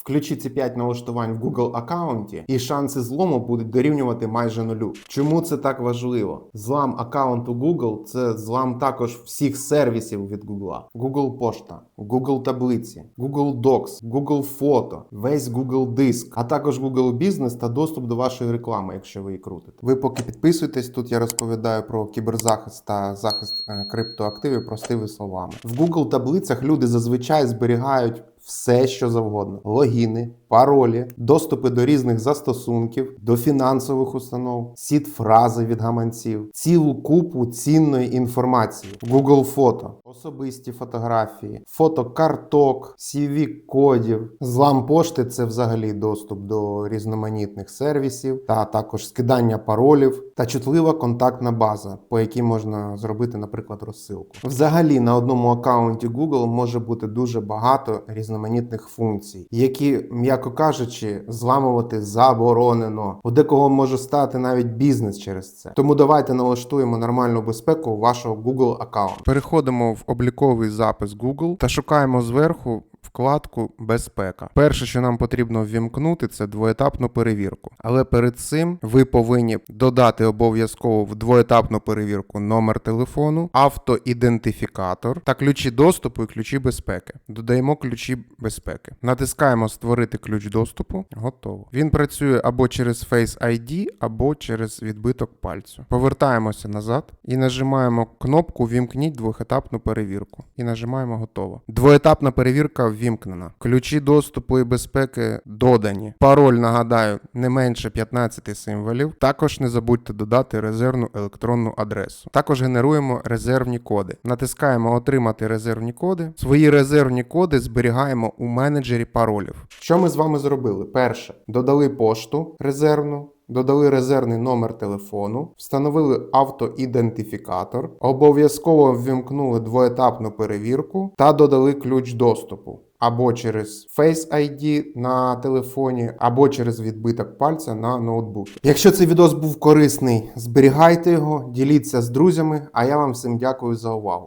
Включіть ці 5 налаштувань в Google аккаунті, і шанси злому будуть дорівнювати майже нулю. Чому це так важливо? Злам аккаунту Google це злам також всіх сервісів від Google. Google Пошта, Google таблиці, Google Docs, Google Фото, весь Google Диск, а також Google Бізнес та доступ до вашої реклами, якщо ви її крутите. Ви поки підписуєтесь, тут я розповідаю про кіберзахист та захист е, криптоактивів простими словами. В Google таблицях люди зазвичай зберігають все, що завгодно: логіни, паролі, доступи до різних застосунків, до фінансових установ, сіт фрази від гаманців, цілу купу цінної інформації. Google фото, особисті фотографії, фото карток, CV кодів. Злам пошти це взагалі доступ до різноманітних сервісів, та також скидання паролів та чутлива контактна база, по якій можна зробити, наприклад, розсилку. Взагалі на одному аккаунті Google може бути дуже багато різноманітних функцій, які, м'яко кажучи, зламувати заборонено. У декого може стати навіть бізнес через це. Тому давайте налаштуємо нормальну безпеку вашого Google аккаунту. Переходимо в обліковий запис Google та шукаємо зверху вкладку Безпека. Перше, що нам потрібно ввімкнути, це двоетапну перевірку. Але перед цим ви повинні додати обов'язково в двоетапну перевірку номер телефону, автоідентифікатор та ключі доступу і ключі безпеки. Додаємо ключі безпеки. Натискаємо Створити ключ доступу. Готово. Він працює або через Face ID, або через відбиток пальцю. Повертаємося назад і нажимаємо кнопку Вімкніть двохетапну перевірку. І нажимаємо готово. Двоетапна перевірка ввімкнена. Ключі доступу і безпеки додані. Пароль, нагадаю, не менше 15 символів. Також не забудьте додати резервну електронну адресу. Також генеруємо резервні коди. Натискаємо Отримати резервні коди. Свої резервні коди зберігаємо у менеджері паролів. Що ми з вами зробили? Перше, додали пошту резервну. Додали резервний номер телефону, встановили автоідентифікатор, обов'язково ввімкнули двоетапну перевірку та додали ключ доступу або через Face ID на телефоні, або через відбиток пальця на ноутбуці. Якщо цей відос був корисний, зберігайте його, діліться з друзями. А я вам всім дякую за увагу.